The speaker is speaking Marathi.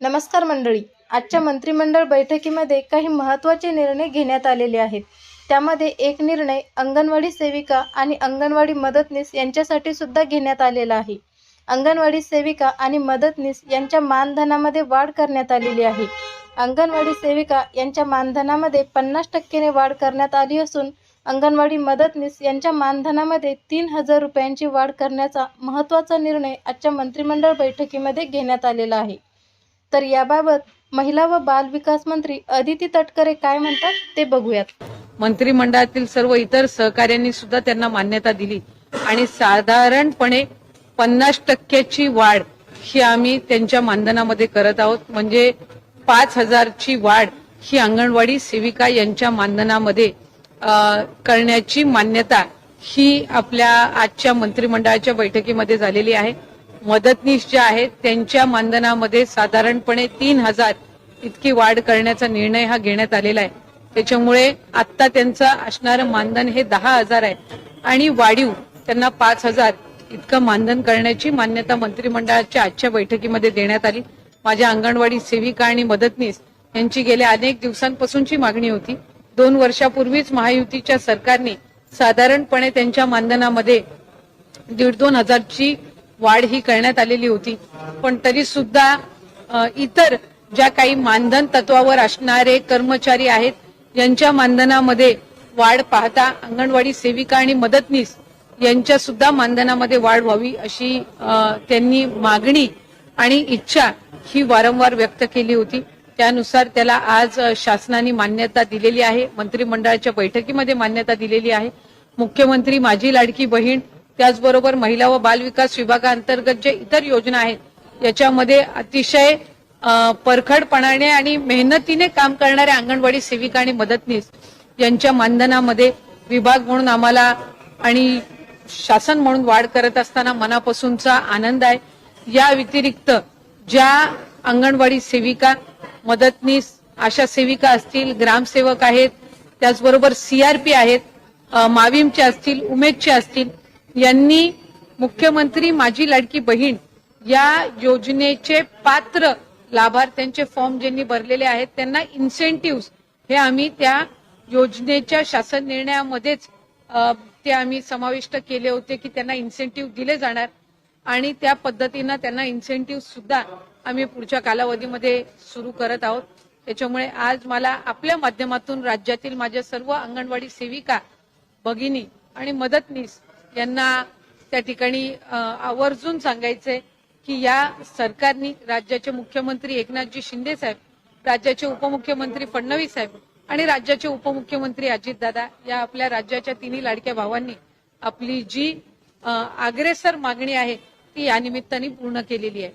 नमस्कार मंडळी. आजच्या मंत्रिमंडळ बैठकीमध्ये काही महत्त्वाचे निर्णय घेण्यात आलेले आहेत. त्यामध्ये एक निर्णय अंगणवाडी सेविका आणि अंगणवाडी मदतनीस यांच्यासाठी सुद्धा घेण्यात आलेला आहे. अंगणवाडी सेविका आणि मदतनीस यांच्या मानधनामध्ये वाढ करण्यात आलेली आहे. अंगणवाडी सेविका यांच्या मानधनामध्ये पन्नास टक्क्याने वाढ करण्यात आली असून अंगणवाडी मदतनीस यांच्या मानधनामध्ये तीन हजार रुपयांची वाढ करण्याचा महत्त्वाचा निर्णय आजच्या मंत्रिमंडळ बैठकीमध्ये घेण्यात आलेला आहे. तर याबाबत महिला व बाल विकास मंत्री अदिती तटकरे काय म्हणतात ते बघूयात. मंत्रिमंडळातील सर्व इतर सहकार्यांनी सुद्धा त्यांना मान्यता दिली. आणि साधारणपणे पन्नास टक्क्याची वाढ ही आम्ही त्यांच्या मानधनामध्ये करत आहोत. म्हणजे पाच हजारची वाढ ही अंगणवाडी सेविका यांच्या मानधनामध्ये करण्याची मान्यता ही आपल्या आजच्या मंत्रिमंडळाच्या बैठकीमध्ये झालेली आहे. मदतनीस जे आहेत त्यांच्या मानधनामध्ये साधारणपणे तीन हजार इतकी वाढ करण्याचा निर्णय हा घेण्यात आलेला आहे. त्याच्यामुळे आत्ता त्यांचं असणारं मानधन हे दहा हजार आहे. आणि वाढीव त्यांना पाच हजार इतकं मानधन करण्याची मान्यता मंत्रिमंडळाच्या आजच्या बैठकीमध्ये देण्यात आली. माझ्या अंगणवाडी सेविका आणि मदतनीस यांची गेल्या अनेक दिवसांपासूनची मागणी होती. दोन वर्षापूर्वीच महायुतीच्या सरकारने साधारणपणे त्यांच्या मानधनामध्ये दीड दोन हजारची वाढ ही करण्यात आलेली होती. पण तरी सुद्धा इतर ज्या काही मानधन तत्वावर असणारे कर्मचारी आहेत यांच्या मानधनामध्ये वाढ पाहता अंगणवाडी सेविका आणि मदतनीस यांच्या सुद्धा मानधनामध्ये वाढ व्हावी अशी त्यांनी मागणी आणि इच्छा ही वारंवार व्यक्त केली होती. त्यानुसार त्याला आज शासनाने मान्यता दिलेली आहे मंत्रिमंडळाच्या बैठकीमध्ये मान्यता दिलेली आहे. मुख्यमंत्री माझी लाडकी बहीण त्याचबरोबर महिला व बाल विकास विभागाअंतर्गत जे इतर योजना आहेत याच्यामध्ये अतिशय परखडपणाने आणि मेहनतीने काम करणाऱ्या अंगणवाडी सेविका आणि मदतनीस यांच्या मानधनामध्ये विभाग म्हणून आम्हाला आणि शासन म्हणून वाढ करत असताना मनापासूनचा आनंद आहे. या व्यतिरिक्त ज्या अंगणवाडी सेविका मदतनीस आशा सेविका असतील ग्रामसेवक आहेत त्याचबरोबर सीआरपी आहेत माविमचे असतील उमेदचे असतील यांनी मुख्यमंत्री माझी लाडकी बहीण या योजनेचे पात्र लाभार्थ्यांचे फॉर्म ज्यांनी भरलेले आहेत त्यांना इन्सेंटिव्ह हे आम्ही त्या योजनेच्या शासन निर्णयामध्येच ते आम्ही समाविष्ट केले होते की त्यांना इन्सेंटिव्ह दिले जाणार. आणि त्या पद्धतीनं त्यांना इन्सेंटिव्ह सुद्धा आम्ही पुढच्या कालावधीमध्ये सुरू करत आहोत. त्याच्यामुळे आज मला आपल्या माध्यमातून राज्यातील माझ्या सर्व अंगणवाडी सेविका भगिनी आणि मदतनीस यांना त्या ठिकाणी आवर्जून सांगायचंय की या सरकारनी राज्याचे मुख्यमंत्री एकनाथजी शिंदे साहेब राज्याचे उपमुख्यमंत्री फडणवीस साहेब आणि राज्याचे उपमुख्यमंत्री अजितदादा या आपल्या राज्याच्या तिन्ही लाडक्या भावांनी आपली जी अग्रेसर मागणी आहे ती या निमित्ताने पूर्ण केलेली आहे.